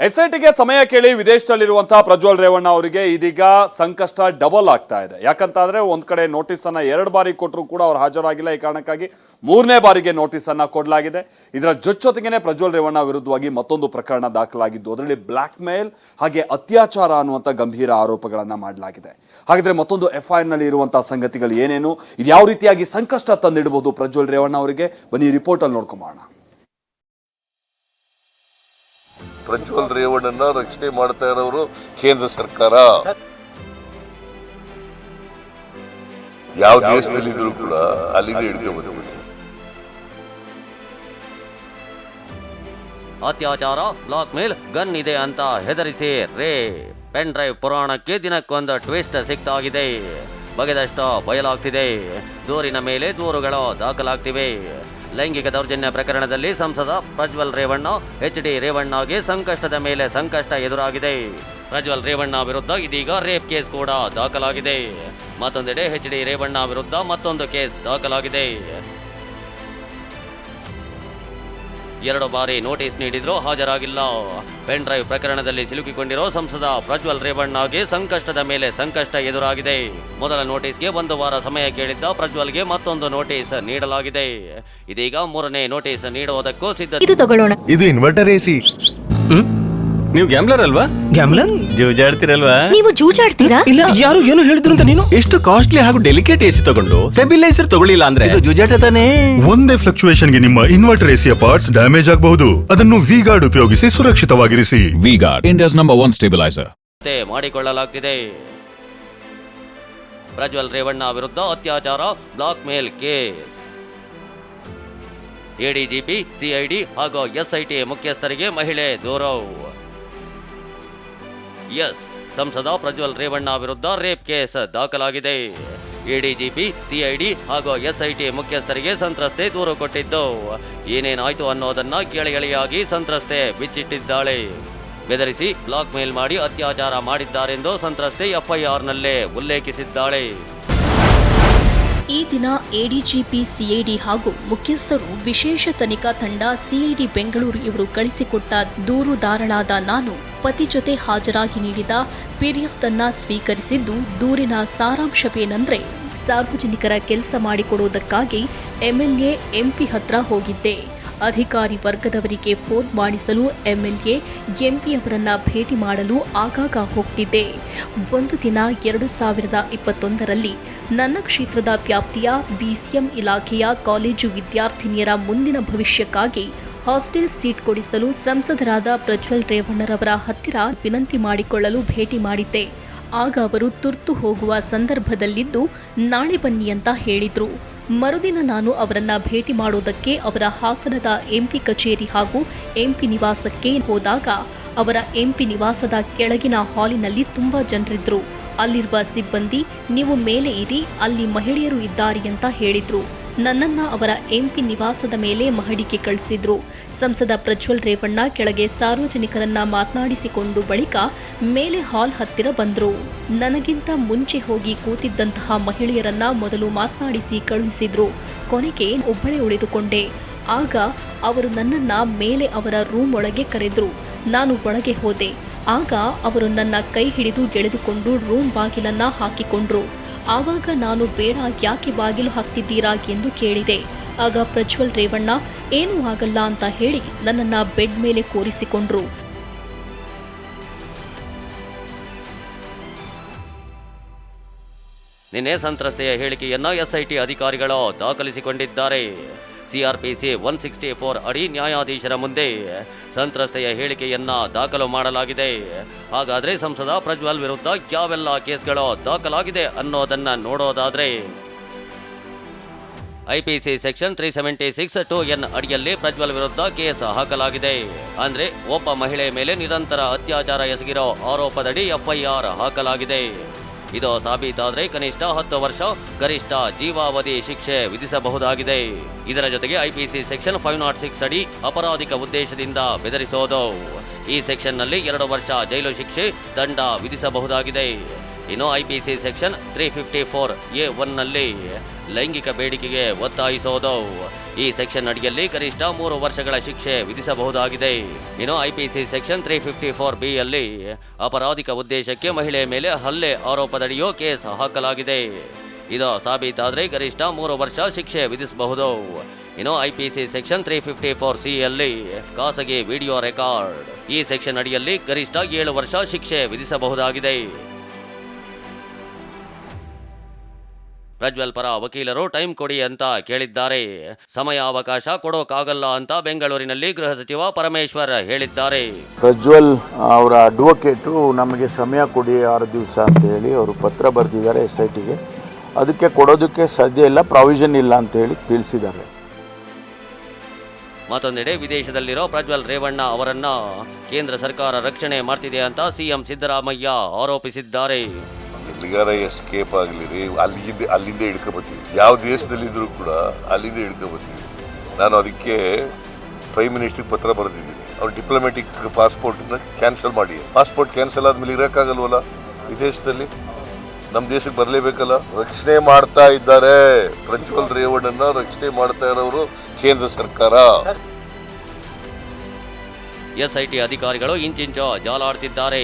ಎಸ್ಐಟಿಗೆ ಸಮಯ ಕೇಳಿ ವಿದೇಶದಲ್ಲಿರುವಂತಹ ಪ್ರಜ್ವಲ್ ರೇವಣ್ಣ ಅವರಿಗೆ ಇದೀಗ ಸಂಕಷ್ಟ ಡಬಲ್ ಆಗ್ತಾ ಇದೆ. ಯಾಕಂತಾದ್ರೆ ಒಂದ್ ಕಡೆ ನೋಟಿಸ್ ಅನ್ನ ಎರಡು ಬಾರಿ ಕೊಟ್ಟರು ಕೂಡ ಅವ್ರು ಹಾಜರಾಗಿಲ್ಲ. ಈ ಕಾರಣಕ್ಕಾಗಿ ಮೂರನೇ ಬಾರಿಗೆ ನೋಟಿಸ್ ಅನ್ನ ಕೊಡಲಾಗಿದೆ. ಇದರ ಜೊತೆಗೇನೆ ಪ್ರಜ್ವಲ್ ರೇವಣ್ಣ ವಿರುದ್ಧವಾಗಿ ಮತ್ತೊಂದು ಪ್ರಕರಣ ದಾಖಲಾಗಿದ್ದು, ಅದರಲ್ಲಿ ಬ್ಲಾಕ್ ಮೇಲ್ ಹಾಗೆ ಅತ್ಯಾಚಾರ ಅನ್ನುವಂಥ ಗಂಭೀರ ಆರೋಪಗಳನ್ನ ಮಾಡಲಾಗಿದೆ. ಹಾಗಿದ್ರೆ ಮತ್ತೊಂದು ಎಫ್ಐಆರ್ನಲ್ಲಿ ಇರುವಂತಹ ಸಂಗತಿಗಳು ಏನೇನು? ಇದು ಯಾವ ರೀತಿಯಾಗಿ ಸಂಕಷ್ಟ ತಂದಿಡಬಹುದು ಪ್ರಜ್ವಲ್ ರೇವಣ್ಣ ಅವರಿಗೆ? ಬನ್ನಿ ರಿಪೋರ್ಟ್ ಅಲ್ಲಿ ನೋಡ್ಕೊಂಬೋಣ ಪ್ರಜ್ವಲ್ ರೇವಣ್ಣನ ರಕ್ಷಣೆ ಮಾಡ್ತಾ ಇರೋರು ಕೇಂದ್ರ ಸರ್ಕಾರ. ಯಾವ ದೇಶದಲ್ಲಿದ್ರು ಕೂಡ ಅಲ್ಲಿಂದ ಅತ್ಯಾಚಾರ ಬ್ಲಾಕ್ ಮೇಲ್ ಗನ್ ಇದೆ ಅಂತ ಹೆದರಿಸಿ ರೇ ಪೆನ್ ಡ್ರೈವ್ ಪುರಾಣಕ್ಕೆ ದಿನಕ್ಕೊಂದು ಟ್ವಿಸ್ಟ್ ಸಿಗ್ತಾಗಿದೆ ಬಗೆದಷ್ಟು ಬಯಲಾಗ್ತಿದೆ. ದೂರಿನ ಮೇಲೆ ದೂರುಗಳು ದಾಖಲಾಗ್ತಿವೆ. ಲೈಂಗಿಕ ದೌರ್ಜನ್ಯ ಪ್ರಕರಣದಲ್ಲಿ ಸಂಸದ ಪ್ರಜ್ವಲ್ ರೇವಣ್ಣ, ಎಚ್ ಡಿ ರೇವಣ್ಣಗೆ ಸಂಕಷ್ಟದ ಮೇಲೆ ಸಂಕಷ್ಟ ಎದುರಾಗಿದೆ. ಪ್ರಜ್ವಲ್ ರೇವಣ್ಣ ವಿರುದ್ಧ ಇದೀಗ ರೇಪ್ ಕೇಸ್ ಕೂಡ ದಾಖಲಾಗಿದೆ. ಮತ್ತೊಂದೆಡೆ ಎಚ್ ಡಿ ರೇವಣ್ಣ ವಿರುದ್ಧ ಮತ್ತೊಂದು ಕೇಸ್ ದಾಖಲಾಗಿದೆ. ಎರಡು ಬಾರಿ ನೋಟಿಸ್ ನೀಡಿದರೂ. ಹಾಜರಾಗಿಲ್ಲ. ಪೆನ್ ಡ್ರೈವ್ ಪ್ರಕರಣದಲ್ಲಿ ಸಿಲುಕಿಕೊಂಡಿರೋ ಸಂಸದ ಪ್ರಜ್ವಲ್ ರೇವಣ್ಣಗೆ ಸಂಕಷ್ಟದ ಮೇಲೆ ಸಂಕಷ್ಟ ಎದುರಾಗಿದೆ. ಮೊದಲ ನೋಟಿಸ್ಗೆ ಒಂದು ವಾರ ಸಮಯ ಕೇಳಿದ್ದ ಪ್ರಜ್ವಲ್ಗೆ ಮತ್ತೊಂದು ನೋಟಿಸ್ ನೀಡಲಾಗಿದೆ. ಇದೀಗ ಮೂರನೇ ನೋಟಿಸ್ ನೀಡುವುದಕ್ಕೂ ಸಿದ್ಧ ಇದು ತಗೊಳ್ಳೋಣ. ಇದು ಇನ್ವರ್ಟರ್ ಎಸಿ ನೀವು ಗ್ಯಾಮ್ಲರ್ ಅಲ್ವಾ? ಗ್ಯಾಮ್ಲರ್ ಜೂಜಾಡ್ತಿರಲ್ವಾ? ನೀವು ಜೂಜಾಡ್ತೀರಾ? ಇಲ್ಲ ಯಾರು ಏನು ಹೇಳಿದ್ರು ಅಂತ ನೀನು? ಎಷ್ಟು ಕಾಸ್ಟ್ಲಿ ಹಾಗೂ ಡೆಲಿಕೇಟ್ ಎಸಿ ತಗೊಂಡು ಸ್ಟೆಬಿಲೈಸರ್ ತಗೊಳ್ಳಿಲ್ಲ ಅಂದ್ರೆ? ಇದು ಜೂಜಾಟ ತಾನೇ. ಒಂದೇ ಫ್ಲಕ್ಚುಯೇಷನ್ಗೆ ನಿಮ್ಮ ಇನ್ವರ್ಟರ್ ಎಸಿಯ ಪಾರ್ಟ್ಸ್ ಡ್ಯಾಮೇಜ್ ಆಗಬಹುದು. ಅದನ್ನು ವಿಗಾರ್ಡ್ ಉಪಯೋಗಿಸಿ ಸುರಕ್ಷಿತವಾಗಿರಿಸಿ. V-Guard India's number one. ಮತ್ತೆ ಮಾಡಿಕೊಳ್ಳಲಾಗ್ತಿದೆ. ಪ್ರಜ್ವಲ್ ರೇವಣ್ಣ ವಿರುದ್ಧ ಅತ್ಯಾಚಾರ blackmail case. ADGP CID ಹಾಗೂ ಎಸ್ಐಟಿ ಮುಖ್ಯಸ್ಥರಿಗೆ ಮಹಿಳೆ ದೂರವು ಎಸ್ ಸಂಸದ ಪ್ರಜ್ವಲ್ ರೇವಣ್ಣ ವಿರುದ್ಧ ರೇಪ್ ಕೇಸ್ ದಾಖಲಾಗಿದೆ. ಎಡಿಜಿಪಿ ಸಿಐಡಿ ಹಾಗೂ ಎಸ್ಐಟಿ ಮುಖ್ಯಸ್ಥರಿಗೆ ಸಂತ್ರಸ್ತೆ ದೂರು ಕೊಟ್ಟಿದ್ದು. ಏನೇನಾಯ್ತು ಅನ್ನೋದನ್ನ ಎಳೆಯಾಗಿ ಸಂತ್ರಸ್ತೆ ಬಿಚ್ಚಿಟ್ಟಿದ್ದಾಳೆ. ಬೆದರಿಸಿ ಬ್ಲಾಕ್ ಮೇಲ್ ಮಾಡಿ ಅತ್ಯಾಚಾರ ಮಾಡಿದ್ದಾರೆಂದು ಸಂತ್ರಸ್ತೆ ಎಫ್ಐಆರ್ನಲ್ಲೇ ಉಲ್ಲೇಖಿಸಿದ್ದಾಳೆ. ಈ ದಿನ ಎಡಿಜಿಪಿ, ಸಿಐಡಿ ಹಾಗೂ ಮುಖ್ಯಸ್ಥರು ವಿಶೇಷ ತನಿಖಾ ತಂಡ, ಸಿಐಡಿ ಬೆಂಗಳೂರು ಇವರು ಕಳಿಸಿಕೊಟ್ಟ ದೂರುದಾರಳಾದ ನಾನು ಪತಿ ಜೊತೆ ಹಾಜರಾಗಿ ನೀಡಿದ ಪಿರಿಯಫ್ ಅನ್ನ ಸ್ವೀಕರಿಸಿದ್ದು ದೂರಿನ ಸಾರಾಂಶವೇನೆಂದರೆ ಸಾರ್ವಜನಿಕರ ಕೆಲಸ ಮಾಡಿಕೊಡುವುದಕ್ಕಾಗಿ ಎಂಎಲ್ಎ ಎಂಪಿ ಹತ್ರ ಹೋಗಿದ್ದೆ. ಅಧಿಕಾರಿ ವರ್ಗದವರಿಗೆ ಫೋನ್ ಮಾಡಿಸಲು ಎಂಎಲ್ಎ ಎಂಪಿಯವರನ್ನ ಭೇಟಿ ಮಾಡಲು ಆಗಾಗ ಹೋಗ್ತಿದ್ದೆ. ಒಂದು ದಿನ ಎರಡು ಸಾವಿರದ ಇಪ್ಪತ್ತೊಂದರಲ್ಲಿ ನನ್ನ ಕ್ಷೇತ್ರದ ವ್ಯಾಪ್ತಿಯ ಬಿಸಿಎಂ ಇಲಾಖೆಯ ಕಾಲೇಜು ವಿದ್ಯಾರ್ಥಿನಿಯರ ಮುಂದಿನ ಭವಿಷ್ಯಕ್ಕಾಗಿ ಹಾಸ್ಟೆಲ್ ಸೀಟ್ ಕೊಡಿಸಲು ಸಂಸದರಾದ ಪ್ರಜ್ವಲ್ ರೇವಣ್ಣರವರ ಹತ್ತಿರ ವಿನಂತಿ ಮಾಡಿಕೊಳ್ಳಲು ಭೇಟಿ ಮಾಡಿದ್ದೆ. ಆಗ ಅವರು ತುರ್ತು ಹೋಗುವ ಸಂದರ್ಭದಲ್ಲಿದ್ದು ನಾಳೆ ಬನ್ನಿ ಅಂತ ಹೇಳಿದ್ರು. ಮರುದಿನ ನಾನು ಅವರನ್ನ ಭೇಟಿ ಮಾಡೋದಕ್ಕೆ ಅವರ ಹಾಸನದ ಎಂಪಿ ಕಚೇರಿ ಹಾಗೂ ಎಂಪಿ ನಿವಾಸಕ್ಕೆ ಹೋದಾಗ ಅವರ ಎಂಪಿ ನಿವಾಸದ ಕೆಳಗಿನ ಹಾಲಿನಲ್ಲಿ ತುಂಬಾ ಜನರಿದ್ರು. ಅಲ್ಲಿರುವ ಸಿಬ್ಬಂದಿ, ನೀವು ಮೇಲೆ ಇರಿ, ಅಲ್ಲಿ ಮಹಿಳೆಯರು ಇದ್ದಾರೆ ಅಂತ ಹೇಳಿದ್ರು. ನನ್ನನ್ನ ಅವರ ಎಂಪಿ ನಿವಾಸದ ಮೇಲೆ ಮಹಡಿಗೆ ಕಳಿಸಿದ್ರು. ಸಂಸದ ಪ್ರಜ್ವಲ್ ರೇವಣ್ಣ ಕೆಳಗೆ ಸಾರ್ವಜನಿಕರನ್ನ ಮಾತನಾಡಿಸಿಕೊಂಡು ಬಳಿಕ ಮೇಲೆ ಹಾಲ್ ಹತ್ತಿರ ಬಂದ್ರು. ನನಗಿಂತ ಮುಂಚೆ ಹೋಗಿ ಕೂತಿದ್ದಂತಹ ಮಹಿಳೆಯರನ್ನ ಮೊದಲು ಮಾತನಾಡಿಸಿ ಕಳುಹಿಸಿದ್ರು. ಕೊನೆಗೆ ಒಬ್ಬಳೇ ಉಳಿದುಕೊಂಡೆ. ಆಗ ಅವರು ನನ್ನನ್ನ ಮೇಲೆ ಅವರ ರೂಮ್ ಒಳಗೆ ಕರೆದ್ರು. ನಾನು ಒಳಗೆ ಹೋದೆ. ಆಗ ಅವರು ನನ್ನ ಕೈ ಹಿಡಿದು ಎಳೆದುಕೊಂಡು ರೂಮ್ ಬಾಗಿಲನ್ನ ಹಾಕಿಕೊಂಡ್ರು. ಆವಾಗ ನಾನು ಬೇಡ, ಯಾಕೆ ಬಾಗಿಲು ಹಾಕ್ತಿದ್ದೀರಾ ಎಂದು ಕೇಳಿದೆ. ಆಗ ಪ್ರಜ್ವಲ್ ರೇವಣ್ಣ, ಏನೂ ಆಗಲ್ಲ ಅಂತ ಹೇಳಿ ನನ್ನನ್ನು ಬೆಡ್ ಮೇಲೆ ಕೂರಿಸಿಕೊಂಡ್ರು. ನಿನ್ನೆ ಸಂತ್ರಸ್ತೆಯ ಹೇಳಿಕೆಯನ್ನ ಎಸ್ಐಟಿ ಅಧಿಕಾರಿಗಳು ದಾಖಲಿಸಿಕೊಂಡಿದ್ದಾರೆ. ಸಿಆರ್ಪಿಸಿ ಒನ್ ಸಿಕ್ಸ್ಟಿ ಫೋರ್ ಅಡಿ ನ್ಯಾಯಾಧೀಶರ ಮುಂದೆ ಸಂತ್ರಸ್ತೆಯ ಹೇಳಿಕೆಯನ್ನ ದಾಖಲು ಮಾಡಲಾಗಿದೆ. ಹಾಗಾದ್ರೆ ಸಂಸದ ಪ್ರಜ್ವಲ್ ವಿರುದ್ಧ ಯಾವೆಲ್ಲ ಕೇಸ್ಗಳು ದಾಖಲಾಗಿದೆ ಅನ್ನೋದನ್ನ ನೋಡೋದಾದ್ರೆ IPC section three seventy six two N ಅಡಿಯಲ್ಲಿ ಪ್ರಜ್ವಲ್ ವಿರುದ್ಧ ಕೇಸ್ ಹಾಕಲಾಗಿದೆ. ಅಂದ್ರೆ ಒಬ್ಬ ಮಹಿಳೆ ಮೇಲೆ ನಿರಂತರ ಅತ್ಯಾಚಾರ ಎಸಗಿರೋ ಆರೋಪದಡಿ ಎಫ್ಐಆರ್ ಹಾಕಲಾಗಿದೆ. ಇದು ಸಾಬೀತಾದರೆ ಕನಿಷ್ಠ ಹತ್ತು ವರ್ಷ ಗರಿಷ್ಠ ಜೀವಾವಧಿ ಶಿಕ್ಷೆ ವಿಧಿಸಬಹುದಾಗಿದೆ. ಇದರ ಜೊತೆಗೆ IPC section five nought six ಅಡಿ ಅಪರಾಧಿಕ ಉದ್ದೇಶದಿಂದ ಬೆದರಿಸೋದು. ಈ ಸೆಕ್ಷನ್ನಲ್ಲಿ ಎರಡು ವರ್ಷ ಜೈಲು ಶಿಕ್ಷೆ ದಂಡ ವಿಧಿಸಬಹುದಾಗಿದೆ. ಇನ್ನು IPC section three fifty four A ಒನ್ನಲ್ಲಿ ಲೈಂಗಿಕ ಬೇಡಿಕೆಗೆ ಒತ್ತಾಯಿಸೋದು. ಈ ಸೆಕ್ಷನ್ ಅಡಿಯಲ್ಲಿ ಗರಿಷ್ಠ ಮೂರು ವರ್ಷಗಳ ಶಿಕ್ಷೆ ವಿಧಿಸಬಹುದಾಗಿದೆ. ಇನ್ನು IPC section three fifty four ಬಿಯಲ್ಲಿ ಅಪರಾಧಿಕ ಉದ್ದೇಶಕ್ಕೆ ಮಹಿಳೆ ಮೇಲೆ ಹಲ್ಲೆ ಆರೋಪದಡಿಯೋ ಕೇಸ್ ಹಾಕಲಾಗಿದೆ. ಇದು ಸಾಬೀತಾದರೆ ಗರಿಷ್ಠ ಮೂರು ವರ್ಷ ಶಿಕ್ಷೆ ವಿಧಿಸಬಹುದು. ಇನ್ನು IPC section three fifty four ಸಿಯಲ್ಲಿ ಖಾಸಗಿ ವಿಡಿಯೋ ರೆಕಾರ್ಡ್. ಈ ಸೆಕ್ಷನ್ ಅಡಿಯಲ್ಲಿ ಗರಿಷ್ಠ ಏಳು ವರ್ಷ ಶಿಕ್ಷೆ ವಿಧಿಸಬಹುದಾಗಿದೆ. ಪ್ರಜ್ವಲ್ ಪರ ವಕೀಲರು ಟೈಮ್ ಕೊಡಿ ಅಂತ ಕೇಳಿದ್ದಾರೆ. ಸಮಯ ಅವಕಾಶ ಕೊಡೋಕ್ಕಾಗಲ್ಲ ಅಂತ ಬೆಂಗಳೂರಿನಲ್ಲಿ ಗೃಹ ಸಚಿವ ಪರಮೇಶ್ವರ್ ಹೇಳಿದ್ದಾರೆ. ಪ್ರಜ್ವಲ್ ಅವರ ಅಡ್ವೊಕೇಟು ನಮಗೆ ಸಮಯ ಕೊಡಿ ಆರು ದಿವಸ ಅಂತ ಹೇಳಿ ಅವರು ಪತ್ರ ಬರೆದಿದ್ದಾರೆ ಎಸ್ ಐ ಟಿಗೆ ಅದಕ್ಕೆ ಕೊಡೋದಕ್ಕೆ ಸಾಧ್ಯ ಇಲ್ಲ ಪ್ರಾವಿಷನ್ ಇಲ್ಲ ಅಂತ ಹೇಳಿ ತಿಳಿಸಿದ್ದಾರೆ. ಮತ್ತೊಂದೆಡೆ ವಿದೇಶದಲ್ಲಿರೋ ಪ್ರಜ್ವಲ್ ರೇವಣ್ಣ ಅವರನ್ನ ಕೇಂದ್ರ ಸರ್ಕಾರ ರಕ್ಷಣೆ ಮಾಡ್ತಿದೆ ಅಂತ ಸಿಎಂ ಸಿದ್ದರಾಮಯ್ಯ ಆರೋಪಿಸಿದ್ದಾರೆ. ಎಲ್ಲಿಗಾರ ಎಸ್ಕೇಪ್ ಆಗಲಿ ರೀ ಅಲ್ಲಿಂದ ಅಲ್ಲಿಂದ ಹಿಡ್ಕೊಬತ್ತೀವಿ ಯಾವ ದೇಶದಲ್ಲಿದ್ದರೂ ಕೂಡ ಅಲ್ಲಿಂದ ಹಿಡ್ಕೊಬತ್ತೀವಿ ನಾನು ಅದಕ್ಕೆ ಪ್ರೈಮ್ ಮಿನಿಸ್ಟ್ರಿಗೆ ಪತ್ರ ಬರೆದಿದ್ದೀನಿ. ಅವ್ರು ಡಿಪ್ಲೊಮ್ಯಾಟಿಕ್ ಪಾಸ್ಪೋರ್ಟನ್ನ ಕ್ಯಾನ್ಸಲ್ ಮಾಡಿ. ಪಾಸ್ಪೋರ್ಟ್ ಕ್ಯಾನ್ಸಲ್ ಆದಮೇಲೆ ಇರೋಕ್ಕಾಗಲ್ವಲ್ಲ? ವಿದೇಶದಲ್ಲಿ ನಮ್ಮ ದೇಶಕ್ಕೆ ಬರಲೇಬೇಕಲ್ಲ? ರಕ್ಷಣೆ ಮಾಡ್ತಾ ಇದ್ದಾರೆ. ಪ್ರಜ್ವಲ್ ರೇವಣ್ಣನ ರಕ್ಷಣೆ ಮಾಡ್ತಾ ಇರೋರು ಕೇಂದ್ರ ಸರ್ಕಾರ. ಎಸ್ಐಟಿ ಅಧಿಕಾರಿಗಳು ಇಂಚಿಂಚು ಜಾಲಾಡ್ತಿದ್ದಾರೆ.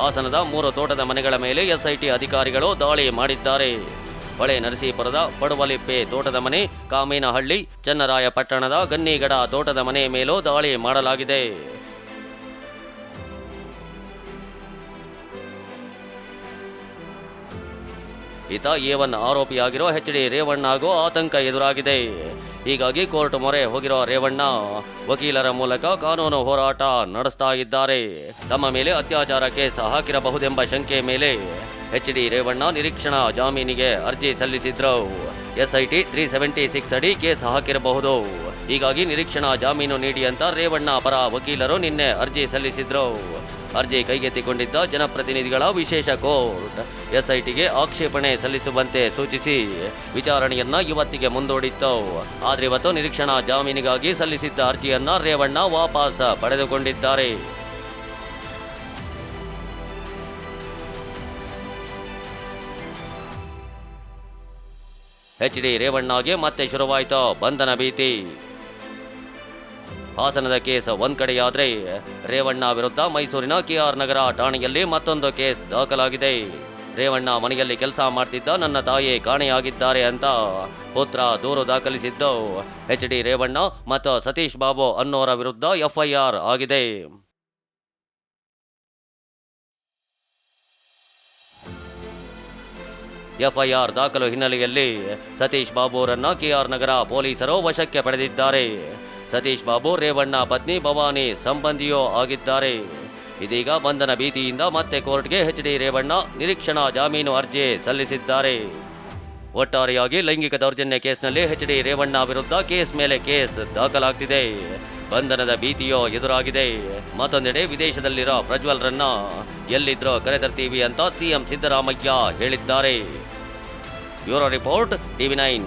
ಹಾಸನದ ಮೂರು ತೋಟದ ಮನೆಗಳ ಮೇಲೆ ಎಸ್ಐಟಿ ಅಧಿಕಾರಿಗಳು ದಾಳಿ ಮಾಡಿದ್ದಾರೆ. ಹೊಳೆ ನರಸೀಪುರದ ಪಡುವಲಿಪ್ಪೆ ತೋಟದ ಮನೆ, ಕಾಮೇನಹಳ್ಳಿ, ಚನ್ನರಾಯಪಟ್ಟಣದ ಗನ್ನಿಗಡ ತೋಟದ ಮನೆ ಮೇಲೂ ದಾಳಿ ಮಾಡಲಾಗಿದೆ. ಈತ ಎ ಒನ್ ಆರೋಪಿಯಾಗಿರೋ ಎಚ್ ಡಿ ರೇವಣ್ಣ ಹಾಗೂ ಆತಂಕ ಎದುರಾಗಿದೆ. ಹೀಗಾಗಿ ಕೋರ್ಟ್ ಮೊರೆ ಹೋಗಿರೋ ರೇವಣ್ಣ ವಕೀಲರ ಮೂಲಕ ಕಾನೂನು ಹೋರಾಟ ನಡೆಸ್ತಾ ಇದ್ದಾರೆ. ತಮ್ಮ ಮೇಲೆ ಅತ್ಯಾಚಾರ ಕೇಸ್ ಹಾಕಿರಬಹುದೆಂಬ ಶಂಕೆ ಮೇಲೆ ಎಚ್ ಡಿ ರೇವಣ್ಣ ನಿರೀಕ್ಷಣಾ ಜಾಮೀನಿಗೆ ಅರ್ಜಿ ಸಲ್ಲಿಸಿದ್ರು. ಎಸ್ಐಟಿ ತ್ರೀ ಸೆವೆಂಟಿ ಸಿಕ್ಸ್ ಅಡಿ ಕೇಸ್ ಹಾಕಿರಬಹುದು. ಹೀಗಾಗಿ ನಿರೀಕ್ಷಣಾ ಜಾಮೀನು ನೀಡಿ ಅಂತ ರೇವಣ್ಣ ಪರ ವಕೀಲರು ನಿನ್ನೆ ಅರ್ಜಿ ಸಲ್ಲಿಸಿದ್ರು. ಅರ್ಜಿ ಕೈಗೆತ್ತಿಕೊಂಡಿದ್ದ ಜನಪ್ರತಿನಿಧಿಗಳ ವಿಶೇಷ ಕೋರ್ಟ್ ಎಸ್ಐಟಿಗೆ ಆಕ್ಷೇಪಣೆ ಸಲ್ಲಿಸುವಂತೆ ಸೂಚಿಸಿ ವಿಚಾರಣೆಯನ್ನ ಇವತ್ತಿಗೆ ಮುಂದೂಡಿತ್ತು. ಆದ್ರೆ ಇವತ್ತು ನಿರೀಕ್ಷಣಾ ಜಾಮೀನಿಗಾಗಿ ಸಲ್ಲಿಸಿದ್ದ ಅರ್ಜಿಯನ್ನ ರೇವಣ್ಣ ವಾಪಸ್ ಪಡೆದುಕೊಂಡಿದ್ದಾರೆ. ಎಚ್ ಡಿ ರೇವಣ್ಣಗೆ ಮತ್ತೆ ಶುರುವಾಯಿತು ಬಂಧನ ಭೀತಿ. ಹಾಸನದ ಕೇಸ್ ಒಂದ್ ಕಡೆಯಾದ್ರೆ ರೇವಣ್ಣ ವಿರುದ್ಧ ಮೈಸೂರಿನ ಕೆಆರ್ ನಗರ ಠಾಣೆಯಲ್ಲಿ ಮತ್ತೊಂದು ಕೇಸ್ ದಾಖಲಾಗಿದೆ. ರೇವಣ್ಣ ಮನೆಯಲ್ಲಿ ಕೆಲಸ ಮಾಡ್ತಿದ್ದ ನನ್ನ ತಾಯಿ ಕಾಣೆಯಾಗಿದ್ದಾರೆ ಅಂತ ಪುತ್ರ ದೂರು ದಾಖಲಿಸಿದ್ದು. ಎಚ್ ಡಿ ರೇವಣ್ಣ ಮತ್ತು ಸತೀಶ್ ಬಾಬು ಅನ್ನೋರ ವಿರುದ್ಧ ಎಫ್ಐಆರ್ ಆಗಿದೆ. ಎಫ್ಐಆರ್ ದಾಖಲು ಹಿನ್ನೆಲೆಯಲ್ಲಿ ಸತೀಶ್ ಬಾಬು ಅವರನ್ನ ಕೆಆರ್ ನಗರ ಪೊಲೀಸರು ವಶಕ್ಕೆ ಪಡೆದಿದ್ದಾರೆ. ಸತೀಶ್ ಬಾಬು, ರೇವಣ್ಣ ಪತ್ನಿ ಭವಾನಿ ಸಂಬಂಧಿಯೋ ಆಗಿದ್ದಾರೆ. ಇದೀಗ ಬಂಧನ ಭೀತಿಯಿಂದ ಮತ್ತೆ ಕೋರ್ಟ್ಗೆ ಎಚ್ ಡಿ ರೇವಣ್ಣ ನಿರೀಕ್ಷಣಾ ಜಾಮೀನು ಅರ್ಜಿ ಸಲ್ಲಿಸಿದ್ದಾರೆ. ಒಟ್ಟಾರೆಯಾಗಿ ಲೈಂಗಿಕ ದೌರ್ಜನ್ಯ ಕೇಸ್ನಲ್ಲಿ ಎಚ್ ಡಿ ರೇವಣ್ಣ ವಿರುದ್ಧ ಕೇಸ್ ಮೇಲೆ ಕೇಸ್ ದಾಖಲಾಗ್ತಿದೆ. ಬಂಧನದ ಭೀತಿಯೋ ಎದುರಾಗಿದೆ. ಮತ್ತೊಂದೆಡೆ ವಿದೇಶದಲ್ಲಿರೋ ಪ್ರಜ್ವಲ್ರನ್ನ ಎಲ್ಲಿದ್ರೋ ಕರೆತರ್ತೀವಿ ಅಂತ ಸಿಎಂ ಸಿದ್ದರಾಮಯ್ಯ ಹೇಳಿದ್ದಾರೆ. Bureau report TV nine.